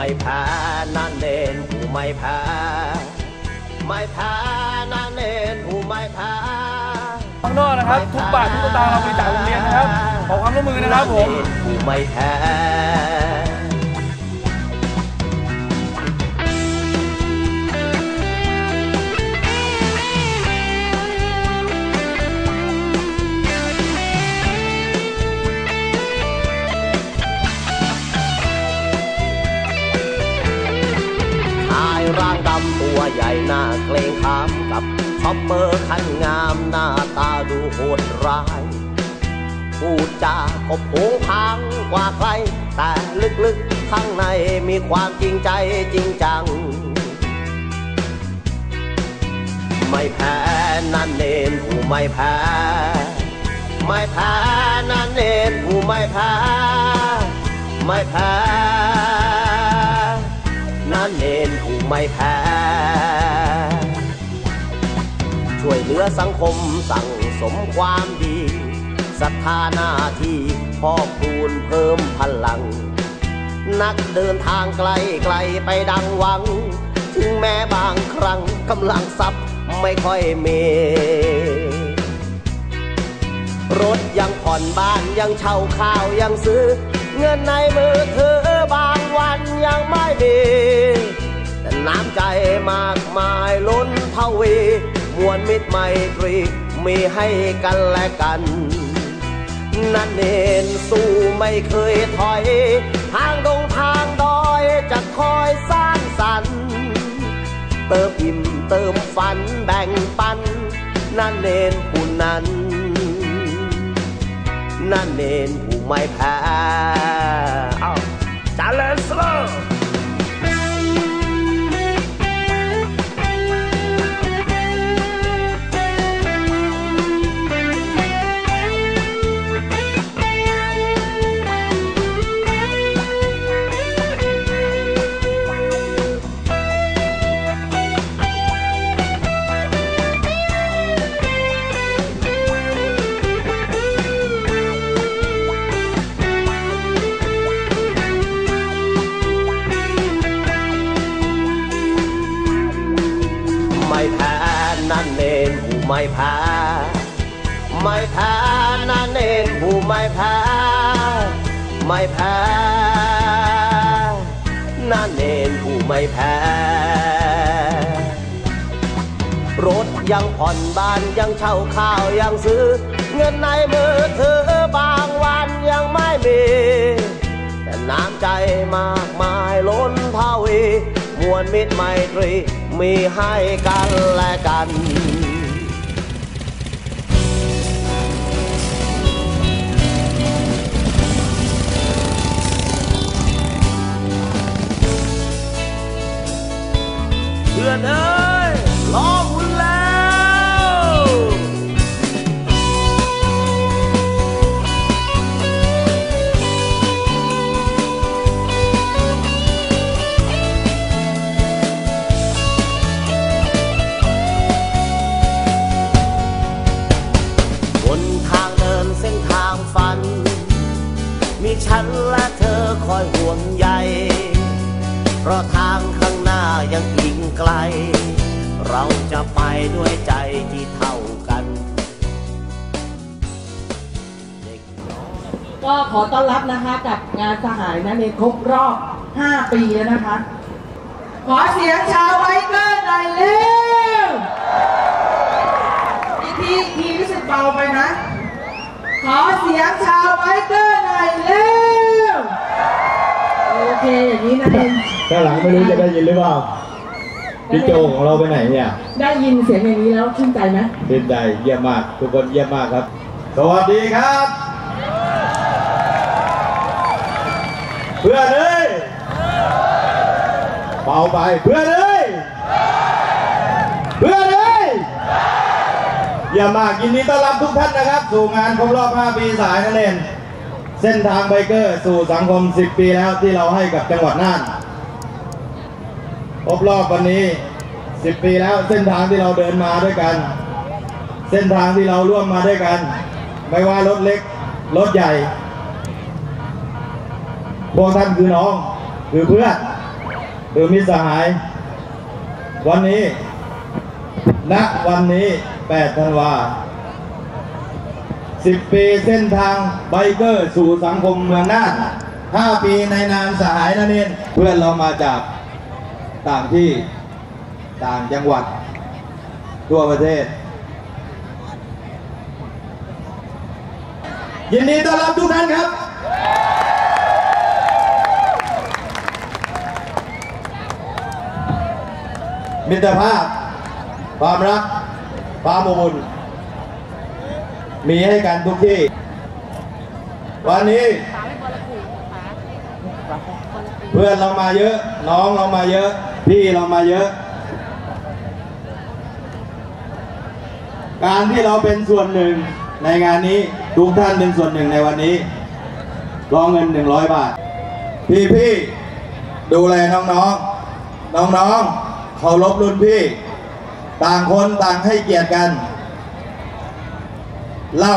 ไม่แพ้นั่นเองผู้ไม่แพ้ไม่แพ้นั่นเองผู้ไม่แพ้ข้างนอกนะครับทุกบาททุกสตางค์เราบริจาคโรงเรียนนะครับขอความร่วมมือนะครับผมผู้ไม่แพ้ายร่างดำตัวใหญ่หน้าเกรงขามกับช็อปเปอร์คันงามหน้าตาดูโหดร้าย พูดจากบโผงพังกว่าใคร แต่ลึกๆข้างในมีความจริงใจจริงจัง ไม่แพ้นั่นเองผู้ไม่แพ้ ไม่แพ้นั่นเองผู้ไม่แพ้ ไม่แพ้นั่นเองผู้ ไม่แพ้ ช่วยเหลือสังคมสั่งสมความดีศรัทธาหน้าที่พอกพูนเพิ่มพลัง นักเดินทางไกลไกลไปดังหวัง ถึงแม้บางครั้งกำลังทรัพย์ไม่ค่อยมีรถยังผ่อนบ้านยังเช่าข้าวยังซื้อ เงินในมือถือบางวันยังไม่มี น้ำใจมากมายล้นเทวี มวลมิตรไมตรีมีให้กันและกันนั่นเองสู้ไม่เคยถอย ทางดงทางดอยจะคอยสร้างสรรค์เติมอิ่มเติมฝันแบ่งปัน นั่นเองผู้นั้น นั่นเองผู้ไม่แพ้ เอ้าจาเลนสโล ไม่แพ้ไม่แพ้นั่นเองผู้ไม่แพ้ไม่แพ้นั่นเองผู้ไม่แพ้รถยังผ่อนบ้านยังเช่าข้าวยังซื้อ เงินในมือถือบางวันยังไม่มี แต่น้ำใจมากมายล้นเท่าวีมวลมิตรไมตรีมีให้กันและกัน พื่อนเอ้ยรอคุณแล้วบนทางเดินเส้นทางฝัน มีฉันและเธอคอยห่วงใยเพราะทางข้าง ยังอีกไกล เราจะไปด้วยใจที่เท่ากัน ก็ขอต้อนรับนะคะกับงานสหายนะในครบรอบ 5 ปีแล้วนะคะ ขอเสียงชาวไบเกอร์หน่อยเร็วอีกทีอีกทีรู้สึกเบาไปนะ ขอเสียงชาวไบเกอร์หน่อยเร็ว เคอย่างนี้นะเองข้างหลังไม่รู้จะได้ยินหรือเปล่าพี่โจของเราไปไหนเนี่ยได้ยินเสียงอย่างนี้แล้วชื่นใจไหมเด่นใดเยี่ยมมาก ทุกคนเยี่ยมมากครับ สวัสดีครับ เพื่อนเอ้ยเบาไปเพื่อนเอ้ยเพื่อนเอ้ยเยี่ยมมากยินดีต้อนรับทุกท่านนะครับ สู่งานครบรอบ 5 ปีสายนั่นเอง เส้นทางไบเกอร์สู่สังคม 10 ปีแล้วที่เราให้กับจังหวัดน่านครบรอบวันนี้ 10 ปีแล้วเส้นทางที่เราเดินมาด้วยกัน เส้นทางที่เราร่วมมาด้วยกัน ไม่ว่ารถเล็กรถใหญ่พวกท่านคือน้องคือเพื่อนคือมิตรสหาย วันนี้ณวันนี้8ธันวา 10 ปีเส้นทางไบเกอร์สู่สังคมเมืองน่าน5 ปีในนามสหายนั่นเองเพื่อนเรามาจากต่างที่ต่างจังหวัด ทั่วประเทศ ยินดีต้อนรับทุกท่านครับ มิตรภาพ ความรัก ความอบอุ่น มีให้กันทุกที่ วันนี้ เพื่อนเรามาเยอะ น้องเรามาเยอะ พี่เรามาเยอะ การที่เราเป็นส่วนหนึ่งในงานนี้ทุกท่านเป็นส่วนหนึ่งในวันนี้รองเงิน100บาท พี่พี่ดูแลน้องๆน้องๆเคารพรุ่นพี่ ต่างคนต่างให้เกียรติกัน เหล้า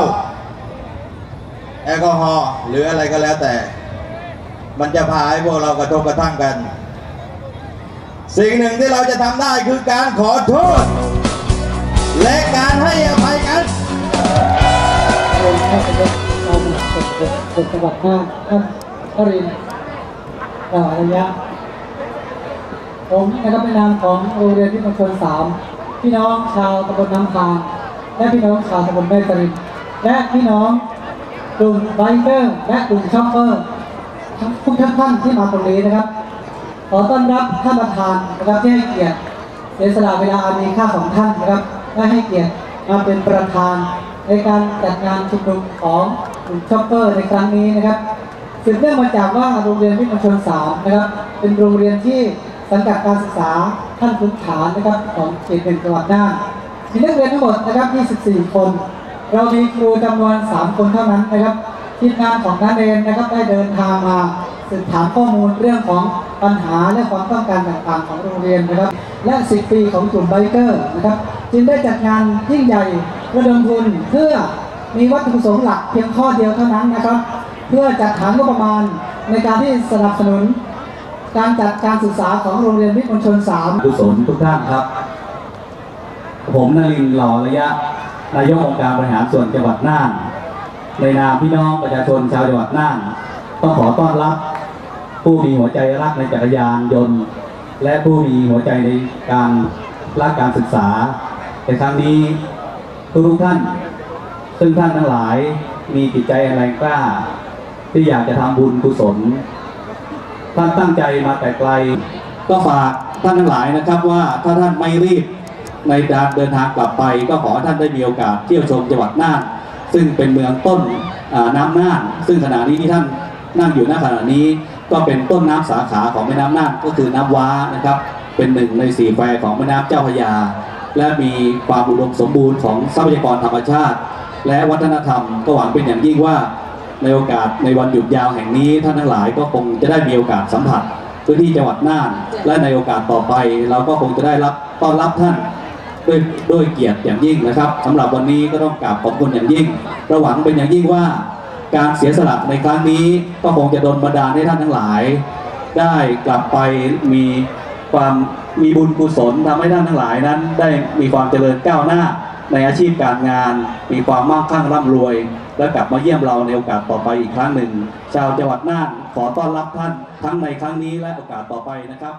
แอลกอฮอล์หรืออะไรก็แล้วแต่ มันจะพาให้พวกเรากระทบกระทั่งกัน สิ่งหนึ่งที่เราจะทำได้คือการขอโทษ และการให้อภัยกันองค์พระสมเด็จพระมหาสมเด็จเป็นจังหวัดน่านท่านพรินทร์กล่าวระยะ ผมนะครับในนามของโรงเรียนที่มณฑลสามพี่น้องชาวตำบลน้ำพาง และพี่น้องชาวตำบลแม่ตรินและพี่น้องกลุ่มไบเกอร์และกลุ่มช็อปเปอร์ทุกท่านท่านที่มาตรงนี้นะครับ ขอต้อนรับท่านประธานนะครับที่ให้เกียรติเสียสละเวลาอันมีค่าของท่านนะครับและให้เกียรติมาเป็นประธานในการจัดงานชุมนุมของกลุ่มช็อปเปอร์ในครั้งนี้นะครับสืบเนื่องมาจากว่าโรงเรียนวิทยาชนสามนะครับ เป็นโรงเรียนที่สังกัดการศึกษาขั้นพื้นฐานนะครับของเขตเป็นจังหวัดน่าน มีนักเรียนทั้งหมดนะครับ24 คน เรามีครูจำนวน 3 คนเท่านั้นนะครับทีมงานของนักเรียนนะครับได้เดินทางมาสืบถามข้อมูลเรื่องของปัญหาและความต้องการต่างๆของโรงเรียนนะครับ และ 10 ปีของกลุ่มไบเกอร์นะครับ จึงได้จัดงานยิ่งใหญ่ระดมทุนเพื่อมีวัตถุประสงค์หลักเพียงข้อเดียวเท่านั้นนะครับ เพื่อจัดหางบประมาณในการที่สนับสนุน การจัดการศึกษาของโรงเรียนวิทย์มณฑลสามกุศลทุกท่านครับ ผมนรินทร์หล่อระยะ นายกองค์การบริหารส่วนจังหวัดน่าน ในนามพี่น้องประชาชนชาวจังหวัดน่านต้องขอต้อนรับ ผู้มีหัวใจรักในจักรยานยนต์ และผู้มีหัวใจในการรักการศึกษา ในครั้งนี้ทุกทุกๆท่าน ซึ่งท่านทั้งหลายมีจิตใจแรงกล้า ที่อยากจะทำบุญกุศลท่านตั้งใจมาแต่ไกล ก็ฝากท่านทั้งหลายนะครับว่าถ้าท่านไม่รีบ ในการเดินทางกลับไป ก็ขอให้ท่านได้มีโอกาสเที่ยวชมจังหวัดน่าน ซึ่งเป็นเมืองต้นน้ำน่าน ซึ่งขณะนี้ที่ท่านนั่งอยู่ณขณะนี้ ก็เป็นต้นน้ำสาขาของแม่น้ำน่านก็คือน้ำว้านะครับ เป็นหนึ่งในสี่แควของแม่น้ำเจ้าพระยา และมีความอุดมสมบูรณ์ของทรัพยากรธรรมชาติ และวัฒนธรรมก็หวังเป็นอย่างยิ่งว่าในโอกาสในวันหยุดยาวแห่งนี้ท่านทั้งหลายก็คงจะได้มีโอกาสสัมผัสพื้นที่จังหวัดน่าน และในโอกาสต่อไป เราก็คงจะได้รับต้อนรับท่าน ด้วยด้วยเกียรติอย่างยิ่งนะครับสำหรับวันนี้ก็ต้องกราบขอบคุณอย่างยิ่งระหวังเป็นอย่างยิ่งว่าการเสียสละในครั้งนี้ก็คงจะดลบันดาลให้ท่านทั้งหลาย ได้กลับไปมีความมีบุญกุศลทำให้ท่านทั้งหลายนั้น ได้มีความเจริญก้าวหน้าในอาชีพการงาน มีความมั่งคั่งร่ำรวย และกลับมาเยี่ยมเราในโอกาสต่อไปอีกครั้งหนึ่ง ชาวจังหวัดน่านขอต้อนรับท่านทั้งในครั้งนี้และโอกาสต่อไปนะครับ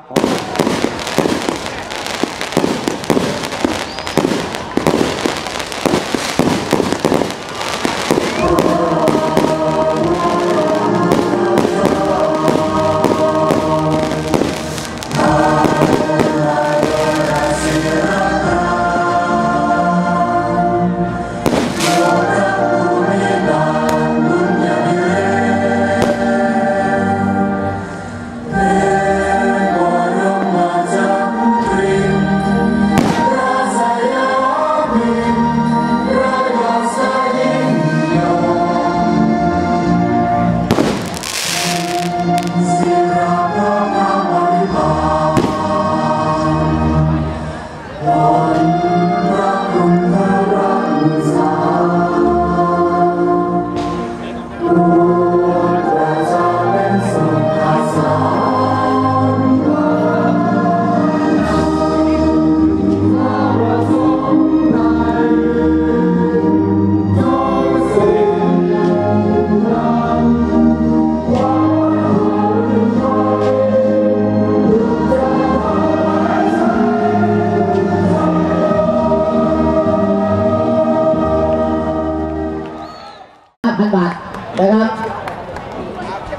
บาทนะครับแ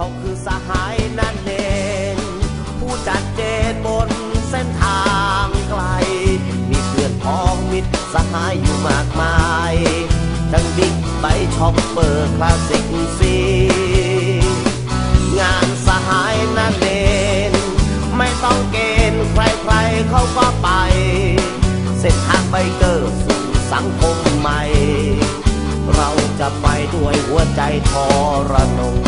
เขาคือสหายนั่นเอง ผู้จัดเจนบนเส้นทางไกล มีเพื่อนพ้องมิตรสหายอยู่มากมาย ทั้งบิ๊กไบช็อปเปอร์คลาสสิกซี รเขาก็ไป เส้นทางไบเกอร์สู่สังคมใหม่ เราจะไปด้วยหัวใจทรนง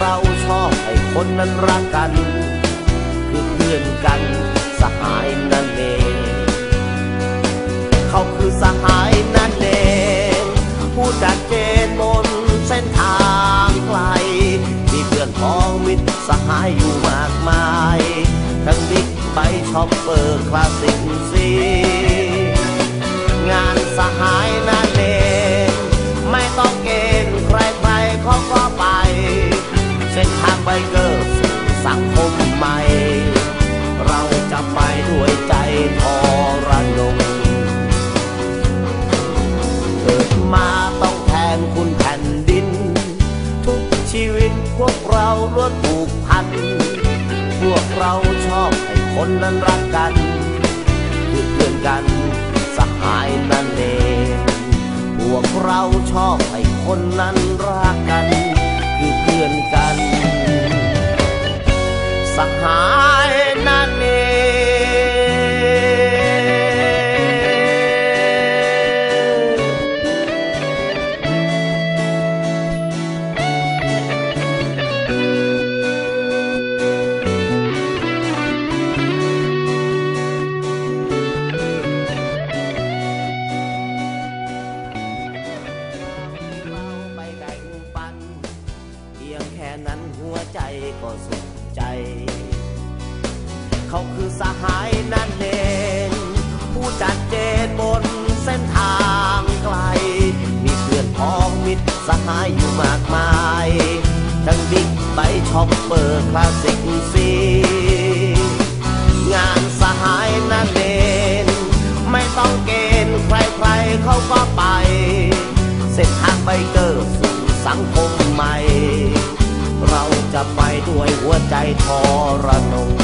เราชอบให้คนนั้นรักกัน คือเพื่อนกันสหายนั่นเองเขาคือสหายนั่นเองผู้จัดเจนบนเส้นทางไกล มีเพื่อนพ้องมิตรสหายอยู่มากมาย ทั้งบิ๊กไบช็อปเปอร์คลาสสิกซีงานสหายนั่นเองไม่ต้องเกณฑ์ใครๆเขาก็ ไปเส้นทางไบเกอร์สู่สังคมใหม่ เราจะไปด้วยใจทรนงเกิดมาต้องแทนคุณแผ่นดิน ทุกชีวิตพวกเราล้วนผูกพัน พวกเราชอบให้คนนั้นรักกันคือเพื่อนกันสหายนั่นเอง พวกเราชอบให้คนนั้นรักกัน สหาย บิ๊กไบค์ช็อปเปอร์คลาสสิกซีงานสหายนักเดน ไม่ต้องเกณฑ์ใครๆเขาก็ไป เส้นทางไบเกอร์สู่สังคมใหม่ เราจะไปด้วยหัวใจทรนง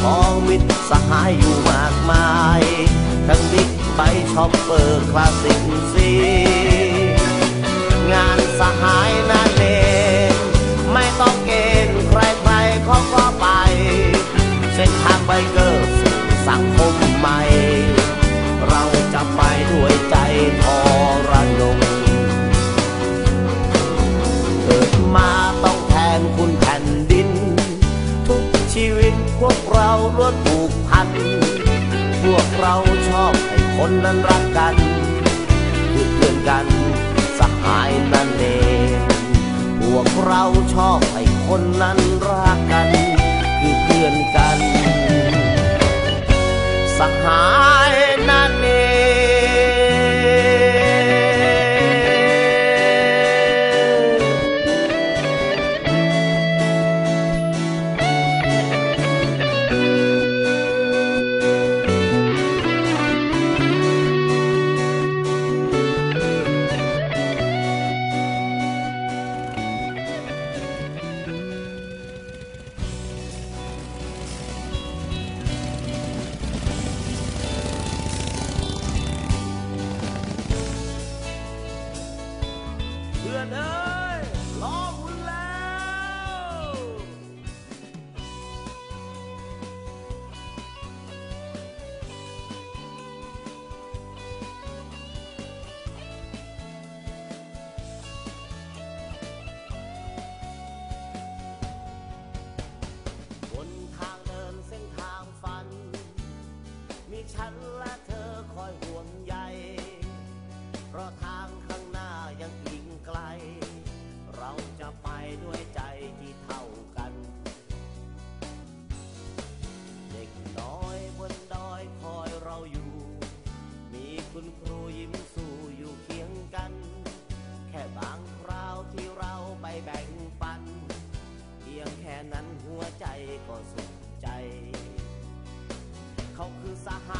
มีเพื่องมิตรสหายอยู่มากมาย ทั้งบิ๊กไบค์ช็อปเปอร์คลาสสิกซีงานสหายนั้น คนนั้นรักกันคือเพื่อนกันสหายนั่นเอง พวกเราชอบให้คนนั้นรักกัน คือเพื่อนกัน สหาย ราะทางข้างหน้ายังอีกไกล เราจะไปด้วยใจที่เท่ากัน เด็กน้อยบนดอยคอยเราอยู่ มีคุณครูยิ้มสู้อยู่เคียงกัน แค่บางคราวที่เราไปแบ่งปัน เพียงแค่นั้นหัวใจก็สุขใจ เขาคือสหา